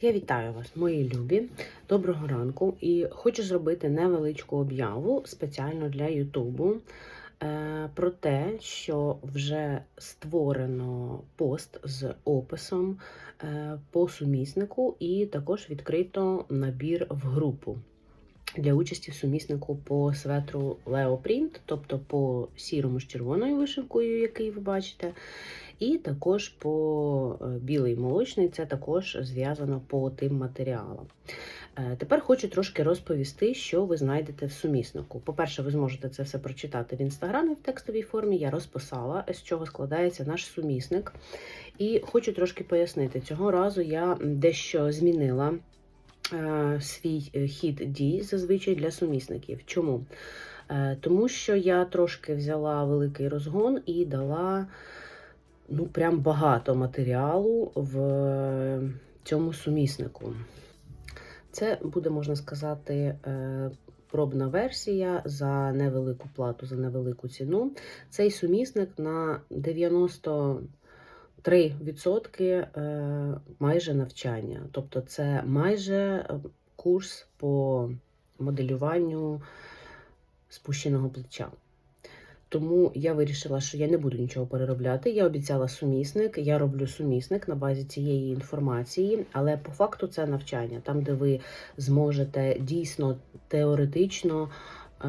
Я вітаю вас, мої любі. Доброго ранку. І хочу зробити невеличку об'яву спеціально для Ютубу е, про те, що вже створено пост з описом е, по суміснику, і також відкрито набір в групу. Для участі в суміснику по светру Leoprint, тобто по сірому з червоною вишивкою, який ви бачите, і також по е, білий молочний, це також зв'язано по тим матеріалам. Е, Тепер хочу трошки розповісти, що ви знайдете в суміснику. По-перше, ви зможете це все прочитати в інстаграмі в текстовій формі. Я розписала, з чого складається наш сумісник. І хочу трошки пояснити. Цього разу я дещо змінила е, свій хід дій зазвичай для сумісників. Чому? Тому що я трошки взяла великий розгон і дала ну, прям багато матеріалу в е, цьому суміснику. Це буде, можна сказати, е, пробна версія за невелику плату, за невелику ціну. Цей сумісник на 93% е, майже навчання. Тобто, це майже курс по моделюванню спущеного плеча. Тому я вирішила, що я не буду нічого переробляти. Я обіцяла сумісник, я роблю сумісник на базі цієї інформації, але по факту це навчання, там, де ви зможете дійсно теоретично е,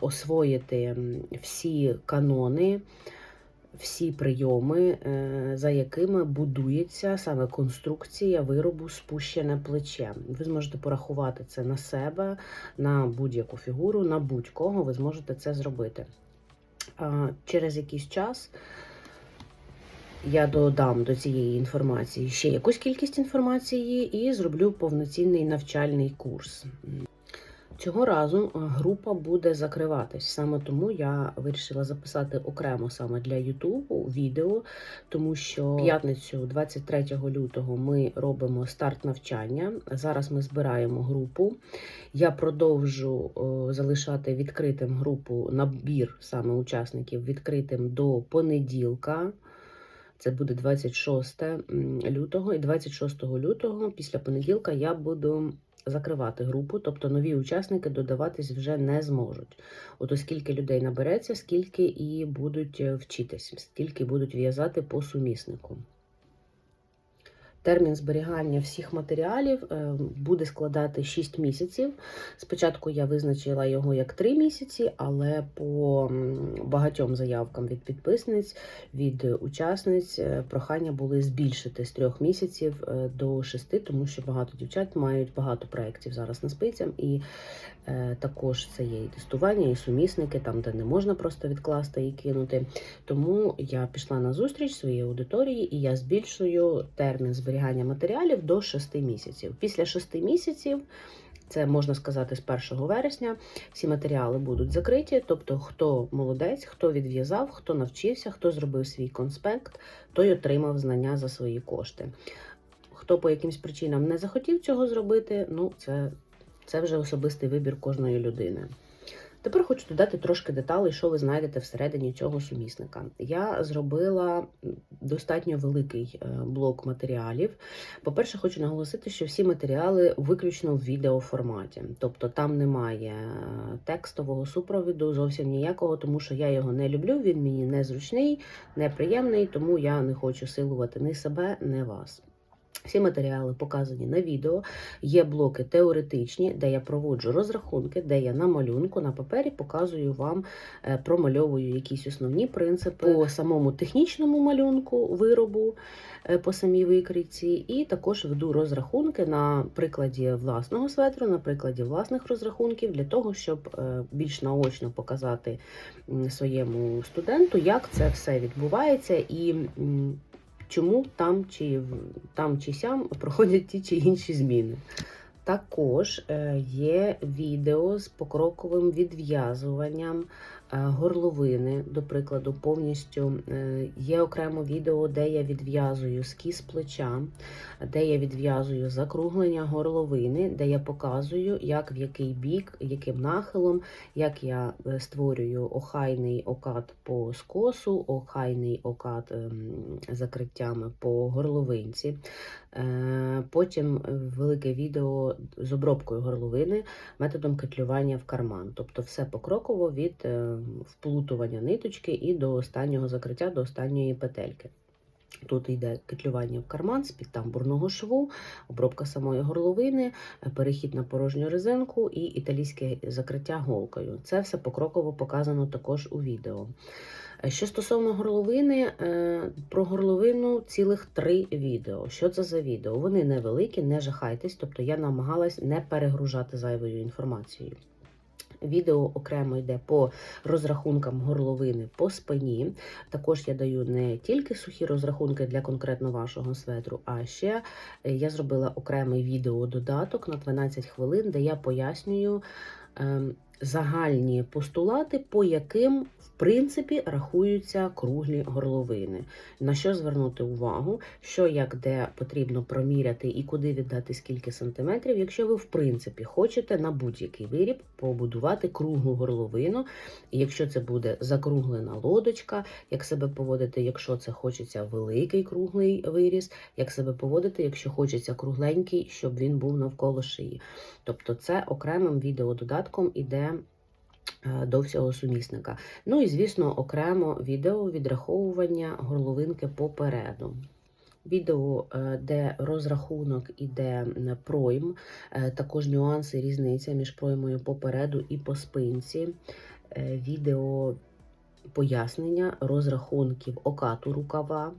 освоїти всі канони, всі прийоми, е, за якими будується саме конструкція виробу спущене плече. Ви зможете порахувати це на себе, на будь-яку фігуру, на будь-кого ви зможете це зробити. А, Через якийсь час я додам до цієї інформації ще якусь кількість інформації і зроблю повноцінний навчальний курс. Цього разу е, група буде закриватись. Саме тому я вирішила записати окремо саме для Ютубу відео, тому що п'ятницю, 23 лютого, ми робимо старт навчання. Зараз ми збираємо групу. Я продовжу о, залишати відкритим групу набір саме учасників відкритим до понеділка. Це буде 26 м, лютого, і 26 лютого, після понеділка, я буду закривати групу, тобто нові учасники додаватись вже не зможуть. От оскільки людей набереться, скільки і будуть е, вчитись, скільки будуть в'язати по суміснику. Термін зберігання всіх матеріалів е, буде складати 6 місяців. Спочатку я визначила його як 3 місяці, але по багатьом заявкам від підписниць, від учасниць е, прохання були збільшити з 3 місяців е, до 6, тому що багато дівчат мають багато проєктів зараз на спицям, і також це є і тестування, і сумісники, там, де не можна просто відкласти і кинути. Тому я пішла на зустріч своїй аудиторії і я збільшую термін зберігання матеріалів до 6 місяців. Після 6 місяців, це можна сказати, з 1 вересня, всі матеріали будуть закриті. Тобто, хто молодець, хто відв'язав, хто навчився, хто зробив свій конспект, той отримав знання за свої кошти. Хто по якимсь причинам не захотів цього зробити, ну це, це вже особистий вибір кожної людини. Тепер хочу додати трошки деталей, що ви знайдете всередині цього сумісника. Я зробила достатньо великий е, блок матеріалів. По-перше, хочу наголосити, що всі матеріали виключно в відеоформаті, тобто там немає е, текстового супровіду, зовсім ніякого, тому що я його не люблю. Він мені незручний, неприємний, тому я не хочу силувати ні себе, ні вас. Всі матеріали показані на відео. Є блоки теоретичні, де я проводжу розрахунки, де я на малюнку на папері показую вам, е, промальовую якісь основні принципи по самому технічному малюнку виробу, е, по самій викрійці, і також веду розрахунки на прикладі власного светру, на прикладі власних розрахунків, для того, щоб е, більш наочно показати своєму студенту, як це все відбувається і. Чому там чи там чи сям проходять ті чи інші зміни. Також е, є відео з покроковим відв'язуванням Горловини, до прикладу, повністю е, є окремо відео, де я відв'язую скіз плеча, де я відв'язую закруглення горловини, де я показую, як в який бік, яким нахилом, як я е, створюю охайний окат по скосу, охайний окат ем, закриттями по горловинці. Е, Потім велике відео з обробкою горловини методом кетлювання в карман. Тобто все покроково від е, вплутування ниточки і до останнього закриття, до останньої петельки. Тут йде кетлювання в карман з-під тамбурного шву, обробка самої горловини, е, перехід на порожню резинку і італійське закриття голкою. Це все покроково показано також у відео. Е, Що стосовно горловини, е, про горловину цілих три відео. Що це за відео? Вони невеликі, не жахайтесь, тобто я намагалась не перегружати зайвою інформацією. Відео окремо йде по розрахункам горловини по спині. Також я даю не тільки сухі розрахунки для конкретно вашого светру, а ще е, я зробила окремий відео-додаток на 12 хвилин, де я пояснюю ем, загальні постулати, по яким в принципі рахуються круглі горловини. На що звернути увагу, що як де потрібно проміряти і куди віддати скільки сантиметрів, якщо ви в принципі хочете на будь-який виріб побудувати круглу горловину. Якщо це буде закруглена лодочка, як себе поводити, якщо це хочеться великий круглий виріз, як себе поводити, якщо хочеться кругленький, щоб він був навколо шиї. Тобто це окремим відеододатком іде до всього сумісника. Ну і, звісно, окремо відео відраховування горловинки попереду. Відео, е, де розрахунок іде пройм, е, також нюанси, різниця між проймою попереду і по спинці. Е, Відео пояснення розрахунків окату рукава.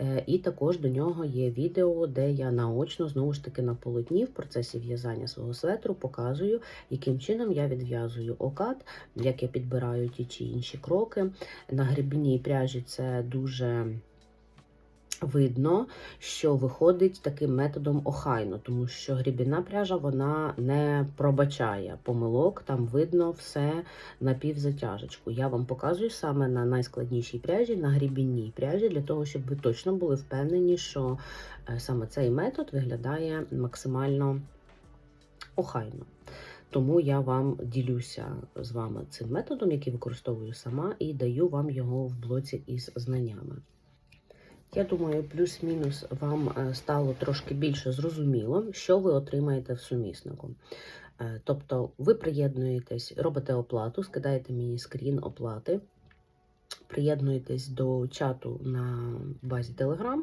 Е, І також до нього є відео, де я наочно, знову ж таки, на полотні в процесі в'язання свого светру показую, яким чином я відв'язую окат, як я підбираю ті чи інші кроки. На грибній пряжі це дуже видно, що виходить таким методом охайно, тому що грібінна пряжа вона не пробачає помилок, там видно все на півзатяжечку. Я вам показую саме на найскладнішій пряжі, на грібінній пряжі, для того, щоб ви точно були впевнені, що е, саме цей метод виглядає максимально охайно. Тому я вам ділюся з вами цим методом, який використовую сама, і даю вам його в блоці із знаннями. Я думаю, плюс-мінус вам е, стало трошки більше зрозуміло, що ви отримаєте в суміснику. Е, Тобто, ви приєднуєтесь, робите оплату, скидаєте мені скрін оплати, приєднуєтесь до чату на базі Telegram.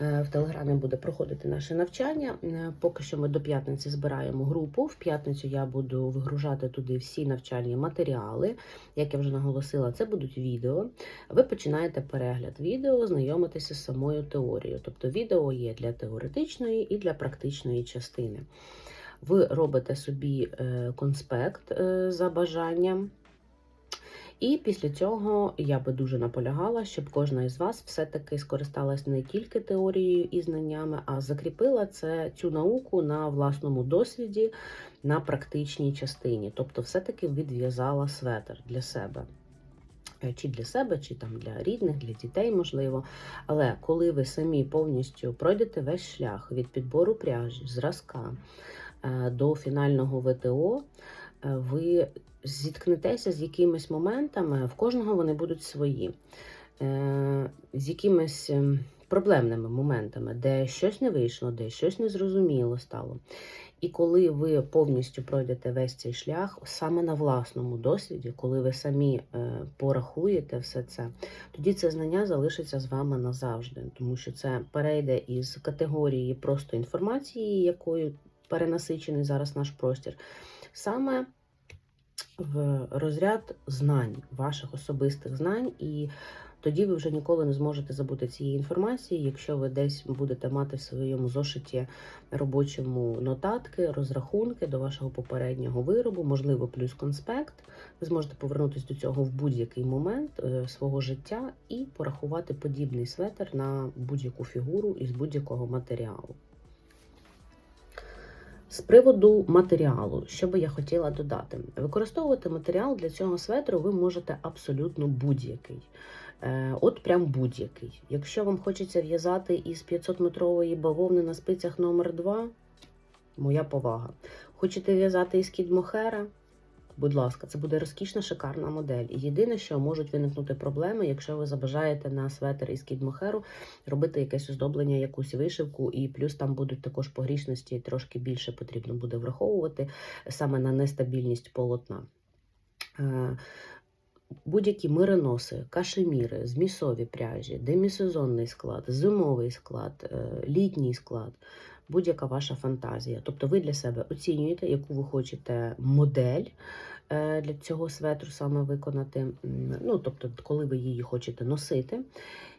Е, В Телеграмі буде проходити наше навчання. Е, Поки що ми до п'ятниці збираємо групу. В п'ятницю я буду вигружати туди всі навчальні матеріали. Як я вже наголосила, це будуть відео. Ви починаєте перегляд відео, знайомитися з самою теорією. Тобто відео є для теоретичної і для практичної частини. Ви робите собі е, конспект за бажанням. І після цього я би дуже наполягала, щоб кожна із вас все-таки скористалась не тільки теорією і знаннями, а закріпила це цю науку на власному досвіді, на практичній частині. Тобто, все-таки відв'язала светр для себе. Е, Чи для себе, чи там для рідних, для дітей, можливо. Але коли ви самі повністю пройдете весь шлях від підбору пряжі, зразка е, до фінального ВТО, е, ви зіткнетеся з якимись моментами, в кожного вони будуть свої, е, з якимись ем, проблемними моментами, де щось не вийшло, де щось незрозуміло стало. І коли ви повністю пройдете весь цей шлях, саме на власному досвіді, коли ви самі е, порахуєте все це, тоді це знання залишиться з вами назавжди, тому що це перейде із категорії просто інформації, якою перенасичений зараз наш простір, саме в розряд знань, ваших особистих знань, і тоді ви вже ніколи не зможете забути цієї інформації, якщо ви десь будете мати в своєму зошиті робочому нотатки, розрахунки до вашого попереднього виробу, можливо, плюс конспект. Ви зможете повернутися до цього в будь-який момент е, свого життя і порахувати подібний светр на будь-яку фігуру із будь-якого матеріалу. З приводу матеріалу, що би я хотіла додати, використовувати матеріал для цього светру ви можете абсолютно будь-який. Е, От прям будь-який. Якщо вам хочеться в'язати із 500-метрової бавовни на спицях номер 2 моя повага. Хочете в'язати із кідмохера? Будь ласка, це буде розкішна, шикарна модель. І єдине, що можуть виникнути проблеми, якщо ви забажаєте на светр із кідмохеру робити якесь оздоблення, якусь вишивку, і плюс там будуть також погрішності, трошки більше потрібно буде враховувати саме на нестабільність полотна. Е, Будь-які мироноси, кашеміри, змісові пряжі, демісезонний склад, зимовий склад, е, літній склад, будь-яка ваша фантазія. Тобто ви для себе оцінюєте, яку ви хочете модель е, для цього светру саме виконати. Ну, тобто, коли ви її хочете носити.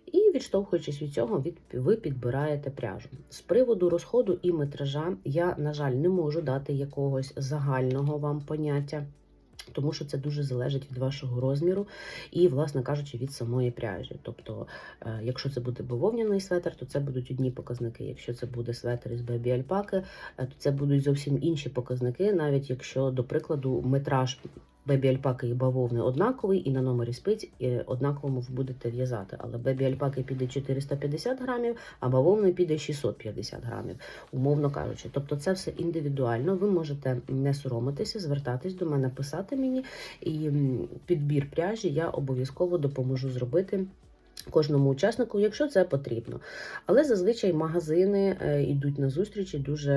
І відштовхуючись від цього, ви підбираєте пряжу. З приводу розходу і метража я, на жаль, не можу дати якогось загального вам поняття. Тому що це дуже залежить від вашого розміру і, власне кажучи, від самої пряжі. Тобто, е, якщо це буде бавовняний светр, то це будуть одні показники. Якщо це буде светр із бебі альпаки, то це будуть зовсім інші показники, навіть якщо, до прикладу, метраж бебі альпаки і бавовни однаковий, і на номері спиць е, однаковому ви будете в'язати. Але бебі альпаки піде 450 грамів, а бавовни піде 650 грамів, умовно кажучи. Тобто це все індивідуально. Ви можете не соромитися, звертатись до мене, писати мені, і підбір пряжі я обов'язково допоможу зробити. Кожному учаснику, якщо це потрібно. Але зазвичай магазини е, йдуть на зустрічі дуже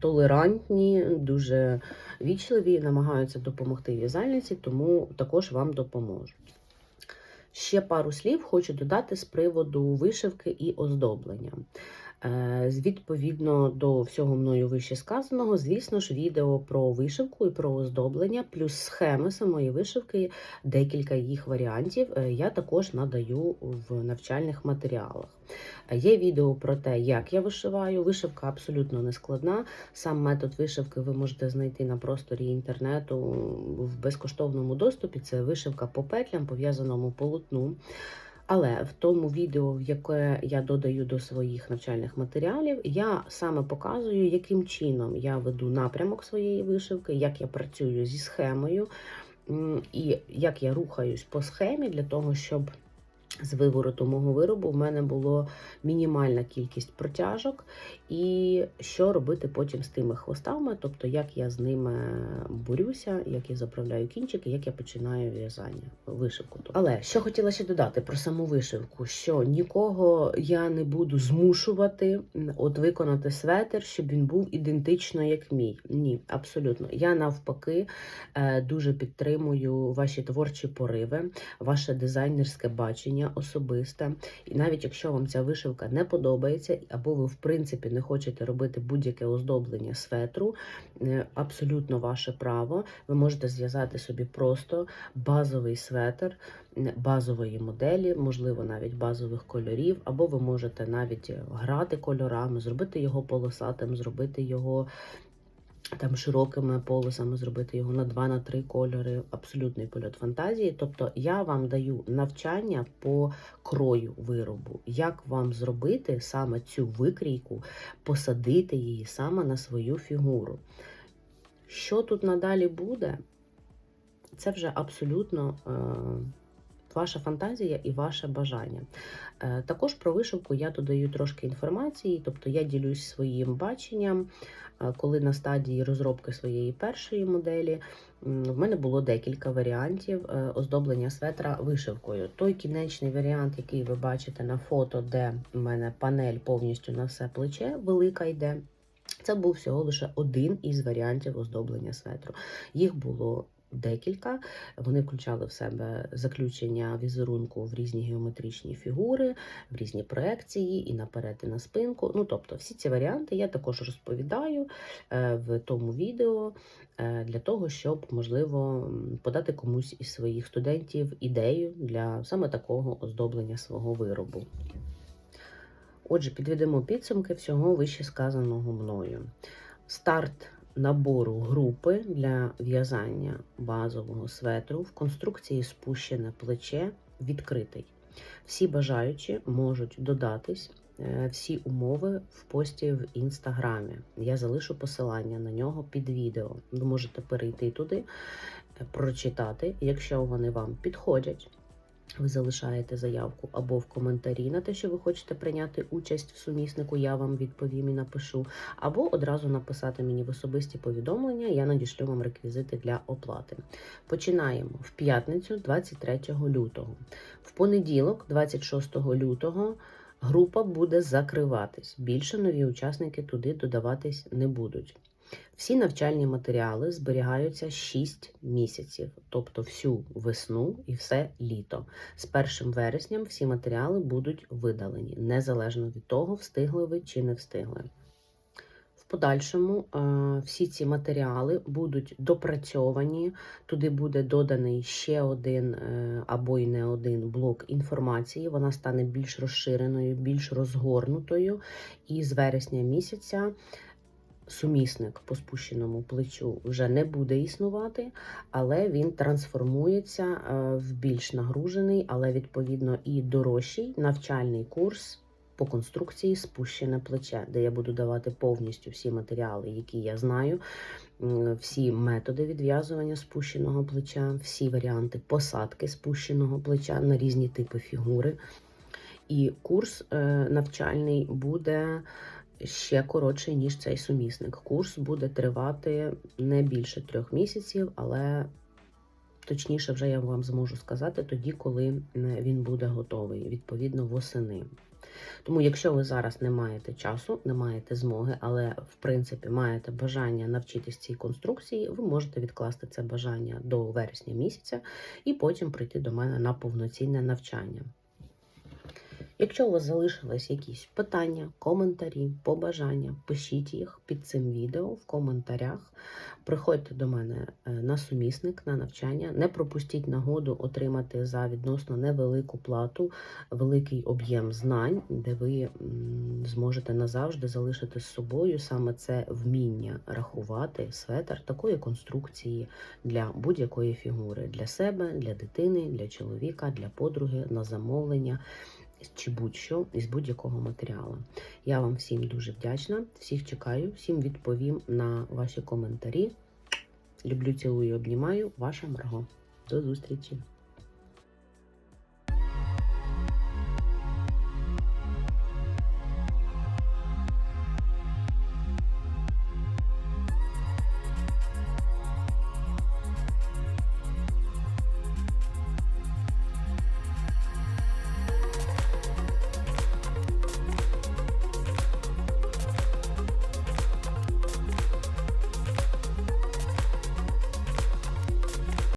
толерантні, дуже вічливі, намагаються допомогти в'язальниці, тому також вам допоможуть. Ще пару слів хочу додати з приводу вишивки і оздоблення. Е, Відповідно до всього мною вище сказаного, звісно ж, відео про вишивку і про оздоблення, плюс схеми самої вишивки, декілька їх варіантів е, я також надаю в навчальних матеріалах. Е, Є відео про те, як я вишиваю. Вишивка абсолютно не складна. Сам метод вишивки ви можете знайти на просторі інтернету в безкоштовному доступі. Це вишивка по петлям, пов'язаному полотну. Але в тому відео, в яке я додаю до своїх навчальних матеріалів, я саме показую, яким чином я веду напрямок своєї вишивки, як я працюю зі схемою, і як я рухаюсь по схемі для того, щоб з вивороту мого виробу в мене було мінімальна кількість протяжок, і що робити потім з тими хвостами, тобто як я з ними борюся, як я заправляю кінчики, як я починаю в'язання, вишивку. Але що хотіла ще додати про саму вишивку, що нікого я не буду змушувати от виконати светр, щоб він був ідентично як мій. Ні, абсолютно. Я навпаки е, дуже підтримую ваші творчі пориви, ваше дизайнерське бачення особисте. І навіть якщо вам ця вишивка не подобається, або ви в принципі не хочете робити будь-яке оздоблення светру, е, абсолютно ваше право. Ви можете зв'язати собі просто базовий светр базової моделі, можливо, навіть базових кольорів, або ви можете навіть грати кольорами, зробити його полосатим, зробити його. Там широкими полосами зробити його на 2 на 3 кольори, абсолютний польот фантазії. Тобто я вам даю навчання по крою виробу, як вам зробити саме цю викрійку, посадити її саме на свою фігуру. Що тут надалі буде, це вже абсолютно е, ваша фантазія і ваше бажання. Е, також про вишивку я додаю трошки інформації, тобто я ділюсь своїм баченням. Е, Коли на стадії розробки своєї першої моделі в мене було декілька варіантів е, оздоблення светра вишивкою. Той кінечний варіант, який ви бачите на фото, де в мене панель повністю на все плече велика йде. Це був всього лише один із варіантів оздоблення светру. Їх було декілька. Вони включали в себе заключення візерунку в різні геометричні фігури, в різні проекції і наперед, і на спинку. Ну, тобто, всі ці варіанти я також розповідаю е, в тому відео е, для того, щоб, можливо, подати комусь із своїх студентів ідею для саме такого оздоблення свого виробу. Отже, підведемо підсумки всього вище сказаного мною. Старт набору групи для в'язання базового светру в конструкції спущене плече відкритий. Всі бажаючі можуть додатись. е, всі умови в пості в інстаграмі. Я залишу посилання на нього під відео. Ви можете перейти туди, е, прочитати. Якщо вони вам підходять, ви залишаєте заявку або в коментарі на те, що ви хочете прийняти участь в суміснику, я вам відповім і напишу, або одразу написати мені в особисті повідомлення, я надішлю вам реквізити для оплати. Починаємо в п'ятницю, 23 лютого. В понеділок, 26 лютого, група буде закриватись. Більше нові учасники туди додаватись не будуть. Всі навчальні матеріали зберігаються 6 місяців, тобто всю весну і все літо. З 1 вересням всі матеріали будуть видалені, незалежно від того, встигли ви чи не встигли. В подальшому е, всі ці матеріали будуть допрацьовані. Туди буде доданий ще один е, або й не один блок інформації. Вона стане більш розширеною, більш розгорнутою. І з вересня місяця сумісник по спущеному плечу вже не буде існувати, але він трансформується е, в більш нагружений, але відповідно і дорожчий навчальний курс. По конструкції спущене плече, де я буду давати повністю всі матеріали, які я знаю, всі методи відв'язування спущеного плеча, всі варіанти посадки спущеного плеча на різні типи фігури. І курс е, навчальний буде ще коротший, ніж цей сумісник. Курс буде тривати не більше трьох місяців, але точніше вже я вам зможу сказати тоді, коли він буде готовий, відповідно, восени. Тому, якщо ви зараз не маєте часу, не маєте змоги, але в принципі маєте бажання навчитись цій конструкції, ви можете відкласти це бажання до вересня місяця і потім прийти до мене на повноцінне навчання. Якщо у вас залишились якісь питання, коментарі, побажання, пишіть їх під цим відео в коментарях. Приходьте до мене е, на сумісник на навчання. Не пропустіть нагоду отримати за відносно невелику плату великий об'єм знань, де ви зможете назавжди залишити з собою саме це вміння рахувати светр такої конструкції для будь-якої фігури для себе, для дитини, для чоловіка, для подруги на замовлення чи будь-що із будь-якого матеріалу. Я вам всім дуже вдячна, всіх чекаю, всім відповім на ваші коментарі. Люблю, цілую, обнімаю. Ваша Марго. До зустрічі!